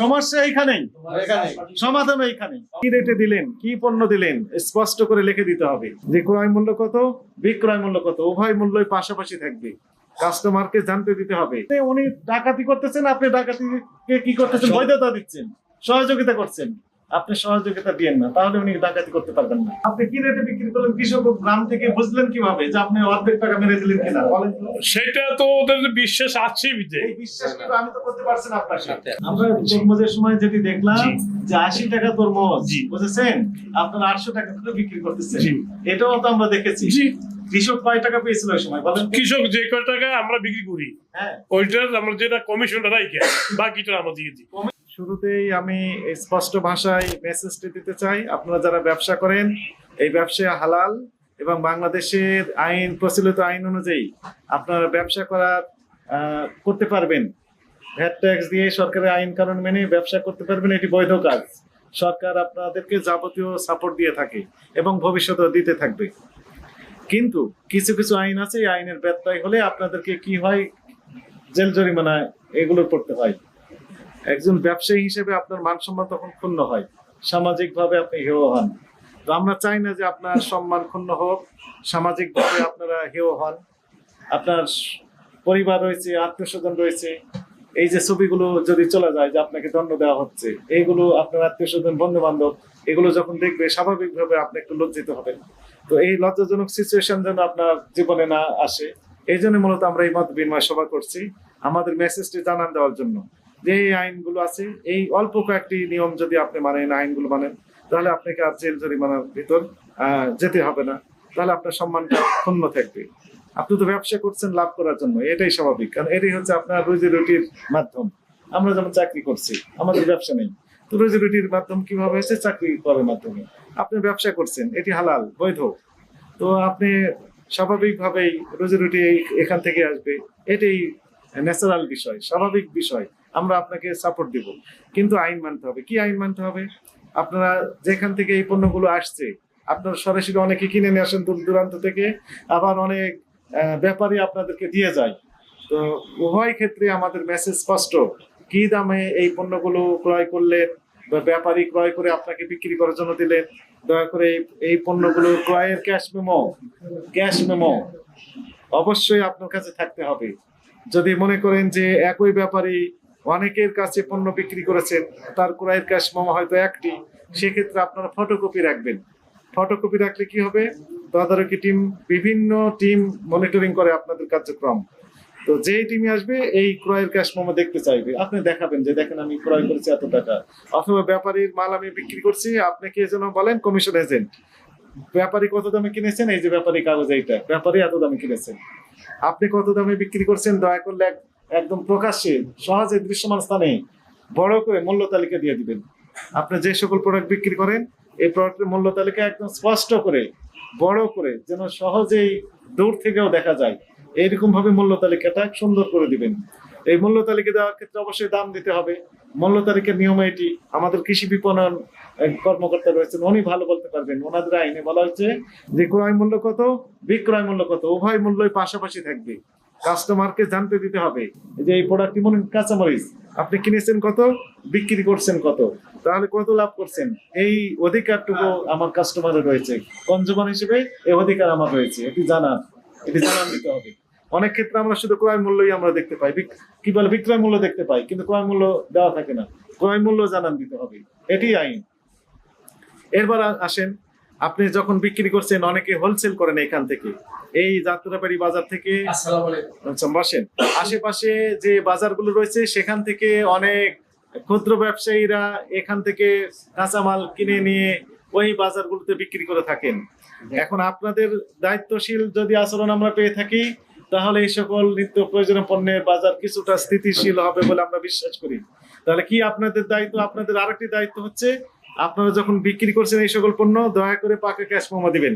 সমস্যা এইখানেই। সমাধান এইখানেই। কি রেটে দিলেন? কি পণ্য দিলেন? স্পষ্ট করে লিখে দিতে হবে। যে ক্রয় মূল্য কত বিক্রয় মূল্য কত উভয় মূল্যই পাশাপাশি থাকবে। কাস্টমারকে জানতে দিতে হবে। উনি ডাকাতি করতেছেন আপনি ডাকাতিকে কি করতেছেন? বৈধতা দিচ্ছেন সহযোগিতা করছেন। আপনি সহযোগিতা দিয়েন না তাহলে উনি ডাকাতি করতে পারবেন না। আপনি কি রেটে বিক্রি করলেন? কৃষক গ্রাম থেকে বুঝলেন কীভাবে যে আপনি অর্ধেক টাকা মেরে দিলেন কিনা? সেটা তো ওদের বিশ্বাস আছে যে। এই বিশ্বাস কিন্তু আমি তো করতে পারছি না আপনাকে। আমরা তরমুজের সময় যেটি দেখলাম যে আশি টাকা তরমুজ জি। বুঝেছেন? আপনারা আটশো টাকা করে বিক্রি করতেছেন। জি। এটাও তো আমরা দেখেছি। জি। কৃষক কয় টাকা পেয়েছিল ওই সময়? বলেন। কৃষক যে কয় টাকা আমরা বিক্রি করি হ্যাঁ। ওইটার আমরা যেটা কমিশনটা রাখি বাকিটা আমরা দিয়ে দিই। শুরুতেই আমি স্পষ্ট ভাষায় মেসেজটি দিতে চাই। আপনারা যারা ব্যবসা করেন, এই ব্যবসা হালাল এবং বাংলাদেশের আইন, প্রচলিত আইন অনুযায়ী আপনারা ব্যবসা করার করতে পারবেন। ভ্যাট ট্যাক্স দিয়ে সরকারের আইন কানুন মেনে ব্যবসা করতে পারবেন, এটি বৈধ কাজ। সরকার আপনাদেরকে যাবতীয় সাপোর্ট দিয়ে থাকে এবং ভবিষ্যতেও দিতে থাকবে। কিন্তু কিছু কিছু আইন আছে, এই আইনের ব্যত্যয় হলে আপনাদেরকে কি হয়, জেল জরিমানা এগুলো করতে হয়। একজন ব্যবসায়ী হিসেবে আপনার মান সম্মান তখন ক্ষুণ্ণ হয়। সামাজিকভাবে আপনি হেয় হন। তো আমরা চাই না যে আপনার সম্মান ক্ষুণ্ণ হোক, সামাজিকভাবে আপনারা হেয় হন। আপনার পরিবার রয়েছে আত্মীয় স্বজন রয়েছে। এই যে ছবিগুলো যদি চলে যায় যে আপনাকে দণ্ড দেওয়া হচ্ছে, এইগুলো আপনার আত্মীয় স্বজন বন্ধু বান্ধব এগুলো যখন দেখবে স্বাভাবিকভাবে আপনি একটু লজ্জিত হবেন। তো এই লজ্জাজনক সিচুয়েশন যেন আপনার জীবনে না আসে, এই জন্য মূলত আমরা এই মত বিনিময় সভা করছি। আমাদের মেসেজটি জানান দেওয়ার জন্য। যে এই আইনগুলো আছে, এই অল্প কয়েকটি নিয়ম যদি আপনি মানেন আইনগুলো মানেন, তাহলে আপনাকে আর জেল জরিমানার ভিতর যেতে হবে না। তাহলে আপনার সম্মানটা ক্ষুণ্ণ থাকবে। আপনি তো ব্যবসা করছেন, লাভ করার জন্য। এটাই স্বাভাবিক। কারণ এটাই হচ্ছে আপনার রুজি রুটির মাধ্যম। আমরা যেমন চাকরি করছি, আমাদের ব্যবসা নেই। তো রুজি রুটির মাধ্যম কীভাবে হয়েছে? চাকরি করার মাধ্যমে। আপনি ব্যবসা করছেন, এটি হালাল, বৈধ। তো আপনি স্বাভাবিকভাবেই রুজি রুটি এখান থেকে আসবে। এটাই ন্যাচারাল বিষয়, স্বাভাবিক বিষয়, আমরা আপনাকে সাপোর্ট দিব। কিন্তু আইন মানতে হবে। কি আইন মানতে হবে? আপনারা যেখান থেকে এই পণ্যগুলো আসছে, আপনারা সরাসরি অনেকে কিনে নিয়ে আসেন দূর দূরান্ত থেকে, আবার অনেক ব্যাপারী আপনাদেরকে দিয়ে যায়। তো উভয় ক্ষেত্রে আমাদের মেসেজ স্পষ্ট। কি দামে এই পণ্যগুলো ক্রয় করলেন বা ব্যাপারী ক্রয় করে আপনাকে বিক্রি করার জন্য দিলেন? দয়া করে এই পণ্যগুলো ক্রয়ের ক্যাশ মেমো ক্যাশ মেমো অবশ্যই আপনার কাছে থাকতে হবে। যদি মনে করেন যে একই ব্যাপারী অনেকের কাছে পণ্য বিক্রি করেছেন, তার ক্রয়ের ক্যাশ মেমো হয়তো একটি, সেক্ষেত্রে আপনারা ফটোকপি রাখবেন। ফটোকপি রাখলে কি হবে? তদারকি টিম বিভিন্ন টিম মনিটরিং করে আপনাদের কার্যক্রম। তো যেই টিমে আসবে, এই ক্রয়ের ক্যাশ মোমো দেখতে চাইবে। আপনি দেখাবেন যে, দেখেন, আমি ক্রয় করেছি এত টাকা। অথবা ব্যাপারীর মাল আমি বিক্রি করছি, আপনি কি যেন বলেন? কমিশন এজেন্ট ব্যাপারী কত দামে কিনেছেন? এই যে ব্যাপারী কাগজ এইটা। ব্যাপারী এত দামে কিনেছেন। আপনি কত দামে বিক্রি করছেন? দয়া করলে একদম প্রকাশ্যে, সহজে দৃশ্যমান স্থানে বড় করে মূল্য তালিকা দিয়ে দিবেন। আপনি যে সকল প্রোডাক্ট বিক্রি করেন, এই প্রোডাক্টের মূল্য তালিকা একদম স্পষ্ট করে, বড় করে, যেন সহজেই দূর থেকেও দেখা যায়। এইরকম ভাবে মূল্য তালিকাটা সুন্দর করে দিবেন। এই মূল্য তালিকা দেওয়ার ক্ষেত্রে অবশ্যই দাম দিতে হবে। মূল্য তালিকার নিয়মে এটি আমাদের কৃষি বিপণন কর্মকর্তা রয়েছেন, উনি ভালো বলতে পারবেন। ওনাদের আইনে বলা হচ্ছে যে ক্রয় মূল্য কত, বিক্রয় মূল্য কত, উভয় মূল্যই পাশাপাশি থাকবে। কাস্টমারকে জানতে দিতে হবে যে এই প্রোডাক্টটি মনে করেন কাঁচামরিচ। আপনি কিনেছেন কত, বিক্রি করছেন কত, তাহলে কত লাভ করছেন? এই অধিকারটুকু আমার কাস্টমারের রয়েছে। কনজুমার হিসেবে এই অধিকার আমার রয়েছে। এটি জানা এটি জানান দিতে হবে। অনেক ক্ষেত্রে আমরা শুধু ক্রয় মূল্যই আমরা দেখতে পাই। কি বলে? বিক্রয় মূল্য দেখতে পাই কিন্তু ক্রয় মূল্য দেওয়া থাকে না। ক্রয় মূল্য জানান দিতে হবে। এটি আইন। এরপর আসেন আপনি যখন বিক্রি করছেন অনেকে হোলসেল করেন এখান থেকে। এই যাত্রাবাড়ি বাজার থেকে আচ্ছা, বসেন। আশেপাশে যে বাজারগুলো রয়েছে সেখান থেকে অনেক ক্ষুদ্র ব্যবসায়ীরা এখান থেকে কাঁচামাল কিনে নিয়ে ওই বাজারগুলোতে বিক্রি করে থাকেন। এখন আপনাদের দায়িত্বশীল যদি আচরণ আমরা পেয়ে থাকি তাহলে এই সকল নিত্য প্রয়োজনীয় পণ্যের বাজার কিছুটা স্থিতিশীল হবে বলে আমরা বিশ্বাস করি। তাহলে কি আপনাদের দায়িত্ব, আপনাদের আরেকটি দায়িত্ব হচ্ছে, আপনারা যখন বিক্রি করছেন এই সকল পণ্য, দয়া করে পাকা ক্যাশ মোমো দিবেন।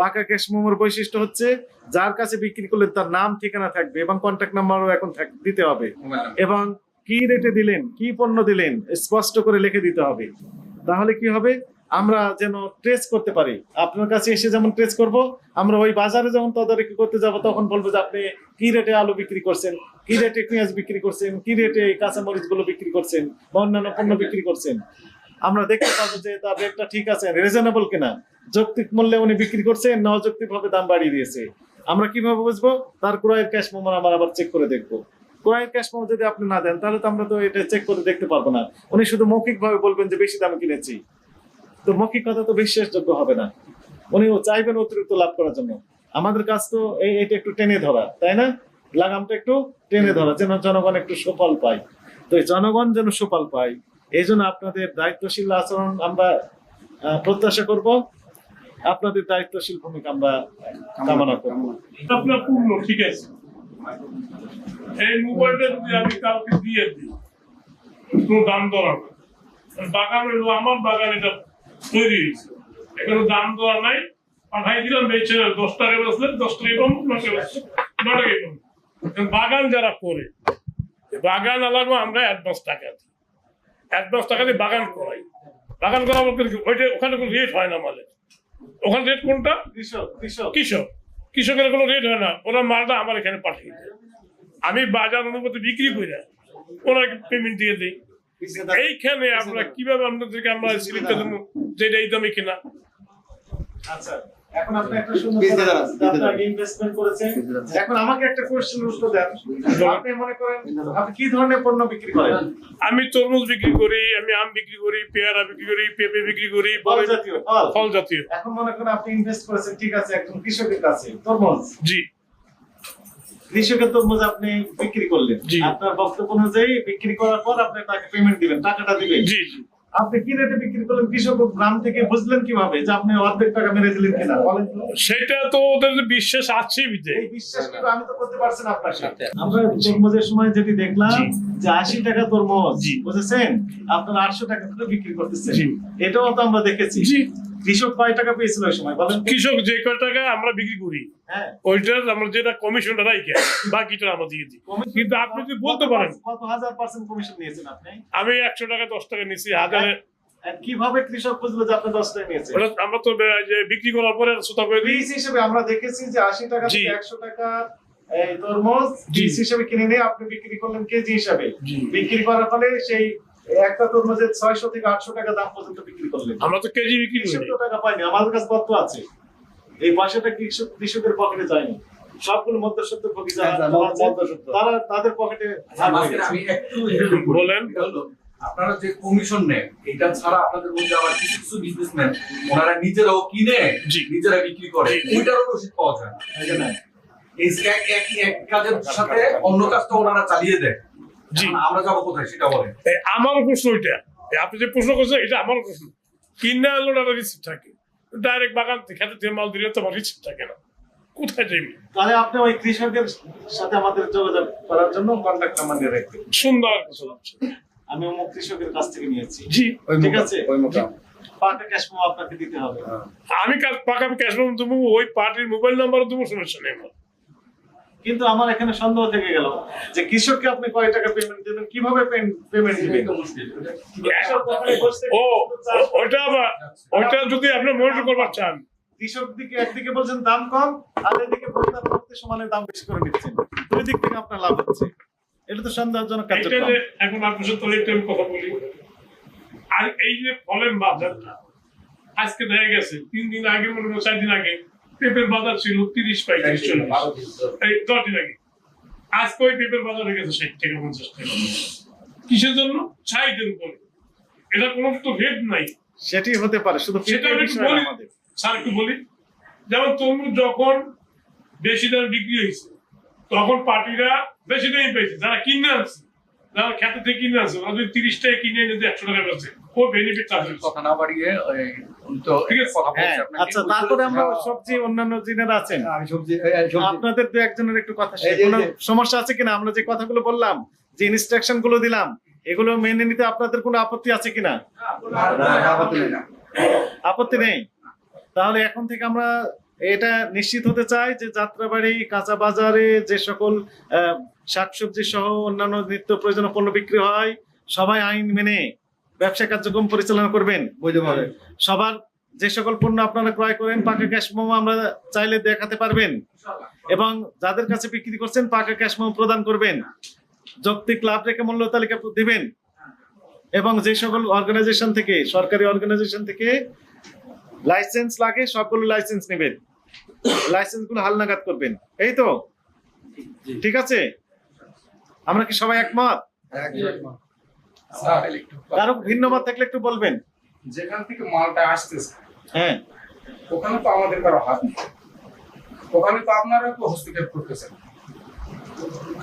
পাকা ক্যাশ মোমোর বৈশিষ্ট্য হচ্ছে, যার কাছে বিক্রি করলে তার নাম, ঠিকানা থাকবে এবং কন্ট্যাক্ট নাম্বারও এখন দিতে হবে। এবং কি রেটে দিলেন, কি পণ্য দিলেন, স্পষ্ট করে লিখে দিতে হবে। তাহলে কি হবে? আমরা যেন ট্রেস করতে পারি। আপনার কাছে এসে যেমন ট্রেস করব, আমরা ওই বাজারে যখন তদারকি করতে যাব, তখন বলব যে আপনি কি রেটে আলু বিক্রি করছেন, কি রেটে পেঁয়াজ বিক্রি করছেন, কি রেটে কাঁচামরিচগুলো বিক্রি করছেন বা অন্যান্য পণ্য বিক্রি করছেন। আমরা দেখতে পাবো যে তার রেটটা ঠিক আছে রিজনেবল কিনা। যৌক্তিক মূল্যে উনি বিক্রি করছেন না অযৌক্তিক ভাবে দাম বাড়িয়ে দিয়েছে। আমরা কীভাবে বুঝব? তার ক্রয়ের ক্যাশ মেমো আমরা আবার চেক করে দেখব। ক্রয়ের ক্যাশ মেমো যদি আপনি না দেন, তাহলে তো আমরা তো এটা চেক করে দেখতে পারব না। উনি শুধু মৌখিক ভাবে বলবেন যে বেশি দামে কিনেছি। তো মৌখিক কথা তো বিশ্বাসযোগ্য হবে না। উনি চাইবেন অতিরিক্ত লাভ করার জন্য। আমাদের কাজ তো এই এটা একটু টেনে ধরা, তাই না? লাগামটা একটু টেনে ধরা, যেন জনগণ একটু সুফল পায়। তো জনগণ যেন সুফল পায়, এই জন্য আপনাদের দায়িত্বশীল আচরণ আমরা প্রত্যাশা করব। আপনাদের দায়িত্বশীল ভূমিকা আমরা কামনা করব। আপনার পূর্ণ, ঠিক আছে। এই মোবাইলটা যদি আমি কাউকে দিয়ে দিই, কোনো দাম দরা না। বাগান হলো আমার বাগান এটা তৈরি হয়েছে। এখানে দাম দরা নাই। পাঠাই দিলাম বেচে দশ টাকা বেচলে দশ টাকা কম ন টাকা বেচলে, ন কম বাগান যারা করে বাগান আলাদা আমরা অ্যাডভান্স টাকা দিই। অ্যাডভান্স টাকা দিয়ে বাগান করাই। বাগান করা ওইটা ওখানে কোনো রেট হয় না আমাদের ওখানে রেট কোনটা? কৃষক কৃষক। কৃষক। কৃষকের কোনো রেট হয় না। ওরা মালটা আমার এখানে পাঠিয়ে দেয়। আমি বাজার অনুমতি বিক্রি করে ওরা পেমেন্ট দিয়ে দিই এইখানে আমরা কীভাবে আপনাদেরকে আমরা স্লিপটা দেবো যেটা এই দামে কিনা আচ্ছা এখন আপনি একটা সুন্দর Business কথা আছে, বলছেন, আপনি business আগে ইনভেস্টমেন্ট করেছেন এখন আমাকে একটা কোশ্চেন উত্তর দেন আপনি মনে করেন আপনি কি ধরনের পণ্য বিক্রি করেন আমি তরমুজ বিক্রি করি আমি আম বিক্রি করি পেয়ারা বিক্রি করি পেঁপে বিক্রি করি ফল জাতীয় ফল ফল জাতীয় এখন মনে করেন আপনি ইনভেস্ট করেছেন ঠিক আছে একজন কৃষকের কাছে তরমুজ জি কৃষকের তরমুজ আপনি বিক্রি করলেন। আপনার বক্তব্য অনুযায়ী বিক্রি করার পর আপনি তাকে পেমেন্ট দিবেন টাকাটা দিবেন জি জি। আপনি কি রেটে বিক্রি করলেন? কৃষক গ্রাম থেকে বুঝলেন কীভাবে যে আপনি অর্ধেক টাকা মেরে দিলেন কিনা? সেটা তো ওদের বিশ্বাস আছে এই বিশ্বাস কিন্তু আমি তো করতে পারছি না আপনাকে। আমরা তরমুজের সময় যেটি দেখলাম যে আশি টাকা তরমুজ জি। বুঝেছেন? আপনারা আটশো টাকা করে বিক্রি করতেছেন। এটাও তো আমরা দেখেছি। জি। কৃষক কয় টাকা পেয়েছিল ওই সময়? বলেন কৃষক যে কয় টাকা আমরা বিক্রি করি হ্যাঁ। ওইটার আমরা যেটা কমিশনটা রাইখে বাকিটা আমরা দিয়ে দিই। কিন্তু আপনি যদি বলতে পারেন কত হাজার পার্সেন্ট কমিশন নিয়েছেন আপনি? আমি একশো টাকা দশ টাকা নিচ্ছি হাজারে কীভাবে কৃষক বুঝলো যে আপনি দশ টাকা নিয়েছেন? আমরা তো বিক্রি করার পরে সুতা করে দিই। হিসেবে আমরা দেখেছি যে আশি টাকা থেকে একশো টাকা তরমুজ হিসেবে কিনে নিয়ে আপনি বিক্রি করলেন কেজি হিসাবে। বিক্রি করার ফলে সেই একটা তরমুজের ছয়শো থেকে আটশো টাকা দাম পর্যন্ত বিক্রি করলেন আমরা তো কেজি বিক্রি করি তো টাকা পায়নি আমাদের কাছে তথ্য আছে এই পয়সাটা কৃষক কৃষকের পকেটে যায়নি সবগুলো মধ্যস্বত্ব ভোগী যারা আছে, মধ্যস্বত্ব। তারা তাদের পকেটে আচ্ছা। বলেন। আপনারা যে কমিশন নেন এটা ছাড়া আপনাদের মধ্যে আবার কিছু কিছু বিজনেসম্যান ওনারা নিজেরাও কিনে নিজেরা বিক্রি করে জি। ওইটারও রসিদ পাওয়া যায় না। এই এক কাজের সাথে অন্য কাজটা ওনারা চালিয়ে দেয় জি। আমরা যাব কোথায় সেটা বলেন। আমার প্রশ্ন ওইটা। আপনি যে প্রশ্ন করছেন এটা আমার প্রশ্ন। কিনে আনলো একটা রিসিপ্ট থাকে। ডাইরেক্ট বাগান থেকে খেতে থেকে মাল দিলে তো আমার রিসিপ্ট থাকে না। কোথায় যাবি? তাহলে আপনি ওই কৃষকের সাথে আমাদের যোগাযোগ করার জন্য কন্ট্যাক্ট নাম্বার নিয়ে রাখবেন। সুন্দর কথা আমি অমুক কৃষকের কাছ থেকে নিয়েছি। জি। ঠিক আছে? ওই ক্যাশ আপনাকে দিতে হবে। আমি পাকা ওই পার্টির মোবাইল নাম্বারও দেবো সমস্যা নেই আমার। কিন্তু আমার এখানে সন্দেহ থেকে গেল যে কৃষককে আপনি কয় টাকা পেমেন্ট দেবেন? কীভাবে পেমেন্ট দিবেন? ও ও- ওইটা আবার যদি আপনি মনিটর করবার চান। কৃষক দিকে একদিকে বলছেন দাম কম আর এদিকে সমানে দাম বেশি করে নিচ্ছেন। দুই দিক থেকে আপনার লাভ হচ্ছে। এটা তো সন্দেহজনক কার্যক্রম। এখন আপনার সাথে তাহলে একটু আমি কথা বলি। আর এই যে ফলের বাজারটা আজকে দেখা গেছে তিন দিন আগে মনে হয় চার দিন আগে পেঁপের বাজার ছিল তিরিশ পঁয়ত্রিশ চল্লিশ। এই দশ দিন আগে। আজকে ওই পেঁপের বাজার হয়ে গেছে ষাট টাকা পঞ্চাশ টাকা। কিসের জন্য? চাহিদার উপরে। এটা কোনো তো রেট নাই। সেটি হতে পারে শুধু সেটা একটু বলি। আমাদের। স্যার একটু বলি। যেমন তরমুজ যখন বেশি দাম বিক্রি হয়েছে তখন পার্টিরা বেশি দামই পেয়েছে যারা কিনে আনছে যারা খেতে থেকে কিনে আনছে ওরা যদি তিরিশ টাকা কিনে এনে একশো টাকা বেচে। ও বেনিফিট তাদের কথা না বাড়িয়ে তো ঠিক আছে। কথা হ্যাঁ আপনাকে। আচ্ছা তারপরে আমরা সবজি অন্যান্য জিনের আছেন। আমি সবজি এই- এই সবজি আপনাদের দু একজনের একটু কথা কোনো সমস্যা আছে কিনা? আমরা যে কথাগুলো বললাম যে ইনস্ট্রাকশনগুলো দিলাম এগুলো মেনে নিতে আপনাদের কোনো আপত্তি আছে কিনা? আপত্তি নেই আপত্তি নেই? তাহলে এখন থেকে আমরা এটা নিশ্চিত হতে চাই যে যাত্রাবাড়ি কাঁচা বাজারে যে সকল আহ, শাকসবজি সহ অন্যান্য নিত্য প্রয়োজনীয় পণ্য বিক্রি হয় সবাই আইন মেনে ব্যবসা কার্যক্রম পরিচালনা করবেন? বৈধভাবে। সবার যে সকল পণ্য আপনারা ক্রয় করেন পাকা ক্যাশ মোমো আমরা চাইলে দেখাতে পারবেন। এবং যাদের কাছে বিক্রি করছেন পাকা ক্যাশ মোমো প্রদান করবেন। যৌক্তিক লাভ রেখে মূল্য তালিকা দিবেন। এবং যে সকল অর্গানাইজেশন থেকে সরকারি অর্গানাইজেশন থেকে লাইসেন্স লাগে সবগুলো লাইসেন্স নেবেন। লাইসেন্সগুলো হালনাগাদ করবেন। এই তো? ঠিক আছে? আমরা কি সবাই একমত। কারও ভিন্ন মত থাকলে একটু বলবেন। যেখান থেকে মালটা আসতেছে হ্যাঁ। ওখানে তো আমাদের কারও হাত নেই। ওখানে তো আপনারা তো হস্তক্ষেপ করতেছেন।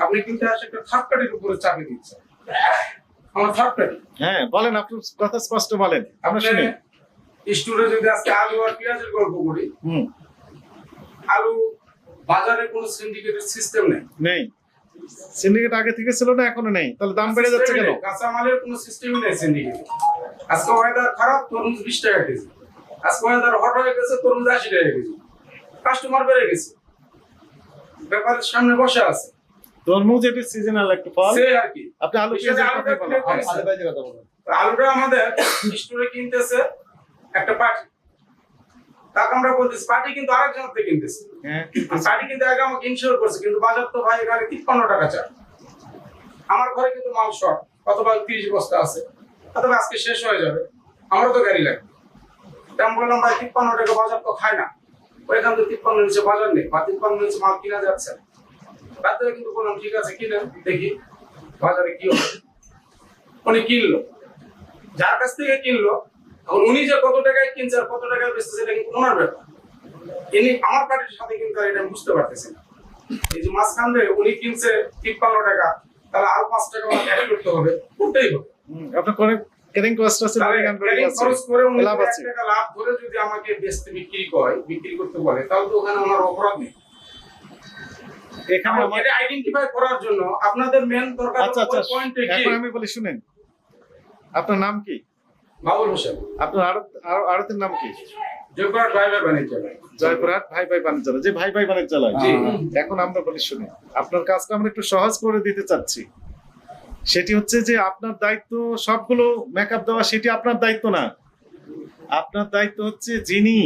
আপনি কিন্তু একটা থার্ড পার্টির উপরে চাপে দিচ্ছেন। আমার থার্ড পার্টি হ্যাঁ বলেন আপনি কথা স্পষ্ট বলেন। আমরা শুনি। স্টোরে যদি আজকে আলু আর পেঁয়াজের গল্প করি হুম। আলু বাজারে কোনো সিন্ডিকেটের সিস্টেম নেই। নেই। সিন্ডিকেট আগে থেকে ছিল না এখনও নেই। তাহলে দাম বেড়ে যাচ্ছে কেন? কাঁচামালের কোনো সিস্টেমই নেই সিন্ডিকেট আজকে ওয়েদার খারাপ তরমুজ বিশ টাকা কেজি। আজকে ওয়েদার হট হয়ে গেছে তরমুজ আশি টাকা কেজি। কাস্টমার বেড়ে গেছে। ব্যাপারের সামনে বসে আছে। তরমুজ এটি সিজনাল একটা ফল। সে আর কি। আপনি আলু পেঁয়াজের বলেন। কথা বলো। আলুটা আমাদের স্টোরে কিনতেছে একটা পার্টি। তাকে আমরা বলতেছি পার্টি কিন্তু আরেকজন থেকে কিনতেছে। হ্যাঁ। পার্টি কিন্তু আগে আমাকে ইনশিওর করছে কিন্তু বাজার তো ভাই এখানে তিপ্পান্ন টাকা চায়। আমার ঘরে কিন্তু মাল শর্ট অথবা তিরিশ বস্তা আছে। অথবা আজকে শেষ হয়ে যাবে আমারও তো গাড়ি লাগবে। তা আমি বললাম ভাই তিপ্পান্ন টাকা বাজার তো খায় না। ওইখান থেকে তিপ্পান্ন নিচে বাজার নেই বা তিপ্পান্ন নিচে মাল কিনা যাচ্ছে না। বাধ্য কিন্তু বললাম ঠিক আছে কিনেন দেখি বাজারে কি হবে উনি কিনলো। যার কাছ থেকে কিনলো এখন উনি যে কত টাকায় কিনছে আর কত টাকায় বেচছে সেটা কিন্তু ওনার ব্যাপার। ইনি আমার পার্টির সাথে কিন্তু এটা আমি বুঝতে পারতেছি না। এই যে মাঝখান দিয়ে উনি কিনছে তিপ্পান্ন টাকা তাহলে আরও পাঁচ টাকা অ্যাড করতে হবে করতেই হবে। আপনার করে কস্ট আছে। খরচ উনি লাভ আছে। টাকা লাভ করে যদি আমাকে বেচতে বিক্রি করে বিক্রি করতে বলে তাহলে তো ওখানে ওনার অপরাধ নেই। এখানে আইডেন্টিফাই করার জন্য আপনাদের মেন দরকার আচ্ছা আচ্ছা এখন আমি বলি শুনেন। আপনার নাম কি? বাবুল হোসেন। আপনার আড়ত আড়- আড়তের নাম কি? জয়পুরা ড্রাইভার বাণিজ্য জয়পুরহাট ভাই ভাই বাণিজ্যালয় যে ভাই ভাই বাণিজ্যালয় এখন আমরা বলি শুনে আপনার কাজটা আমরা একটু সহজ করে দিতে চাচ্ছি। সেটি হচ্ছে যে আপনার দায়িত্ব সবগুলো মেকআপ দেওয়া সেটি আপনার দায়িত্ব না। আপনার দায়িত্ব হচ্ছে যিনি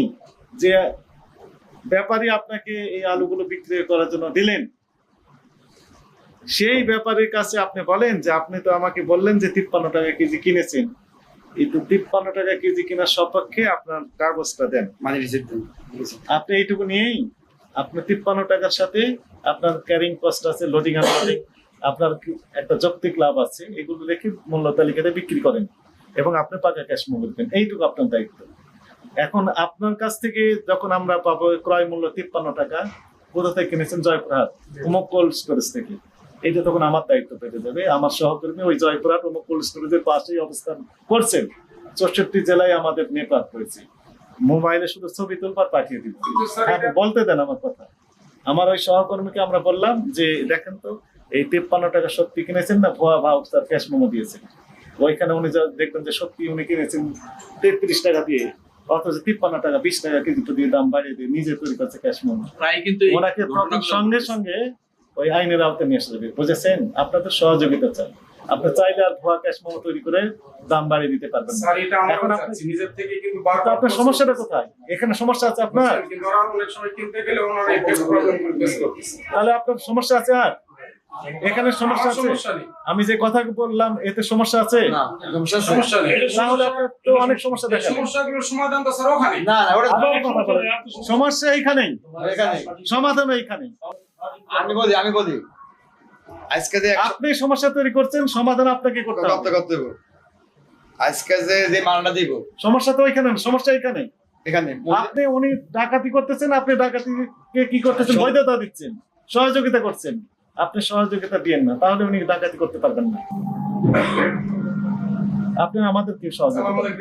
যে ব্যাপারী আপনাকে এই আলুগুলো বিক্রি করার জন্য দিলেন সেই ব্যাপারীর কাছে আপনি বলেন যে আপনি তো আমাকে বললেন যে তিপ্পান্ন টাকা কেজি কিনেছেন। এই তো তিপ্পান্ন টাকা কেজি কেনার সপক্ষে আপনার কাগজটা দেন। মানে রিসিপ্ট দেন। আপনি এইটুকু নিয়েই আপনার তিপ্পান্ন টাকার সাথে আপনার ক্যারিং কস্ট আছে লোডিং আনলোডিং আপনার একটা যৌক্তিক লাভ আছে এগুলো রেখে মূল্য তালিকাতে বিক্রি করেন এবং আপনি পাকা ক্যাশ মূল্য দেবেন। এইটুকু আপনার দায়িত্ব। এখন আপনার কাছ থেকে যখন আমরা পাবো ক্রয় মূল্য তিপ্পান্ন টাকা কোথা থেকে কিনেছেন? জয়পুরহাট অমুক কোল্ড স্টোরেজ থেকে। এইটা তখন আমার দায়িত্ব পেতে যাবে। আমার সহকর্মী ওই জয়পুরহাট অমুক কোল্ড স্টোরেজের পাশেই অবস্থান করছেন। চৌষট্টি জেলায় আমাদের নেটওয়ার্ক হয়েছে। মোবাইলে শুধু ছবি তুলবার পাঠিয়ে দিব হ্যাঁ, এটা বলতে দেন আমার কথা। আমার ওই সহকর্মীকে আমরা বললাম যে দেখেন তো এই তেপ্পান্ন টাকা সত্যি কিনেছেন না? ভুয়া ভাউচার ক্যাশ মেমো দিয়েছেন। ওইখানে উনি যা দেখবেন যে সত্যি উনি কিনেছেন তেত্রিশ টাকা দিয়ে। অথচ তিপ্পান্ন টাকা বিশ টাকা কেজি দিয়ে দাম বাড়িয়ে দিয়ে নিজে তৈরি করছে ক্যাশ মোমো প্রায় কিন্তু ওনাকে সঙ্গে সঙ্গে ওই আইনের আওতায় নিয়ে আসতে হবে বুঝেছেন? আপনাদের সহযোগিতা চাই। আপনি চাইলে আর ভুয়া ক্যাশ মেমো তৈরি করে দাম বাড়িয়ে দিতে পারবেন না। স্যার এটা আমরা এখন নিজের থেকে কিন্তু আপনার সমস্যাটা কোথায়? এখানে সমস্যা আছে আপনার? তাহলে আপনার সমস্যা আছে আর? এখানে সমস্যা আছে? আমি যে কথা বললাম এতে সমস্যা আছে? সমস্যা নেই। সমস্যা নেই। তাহলে আপনার তো অনেক সমস্যা এই সমাধান তো স্যার ওখানে না না ওটা আবার কথা বলেন। সমস্যা এইখানেই। সমাধান এইখানেই। আমি বলি আমি বলি। আজকে যে আপনি সমস্যা তৈরি করছেন সমাধান আপনাকে করতে হবে। করতে হবে। আজকে যে যে মালটা দিব। সমস্যা তো ওইখানে সমস্যা এইখানে এখানে। আপনি উনি ডাকাতি করতেছেন আপনি ডাকাতিকে কি করতেছেন বৈধতা দিচ্ছেন সহযোগিতা করছেন। আপনি সহযোগিতা দিয়েন না তাহলে উনি ডাকাতি করতে পারবেন না। আপনি আমাদেরকে স্যার সহযোগিতা আমাদের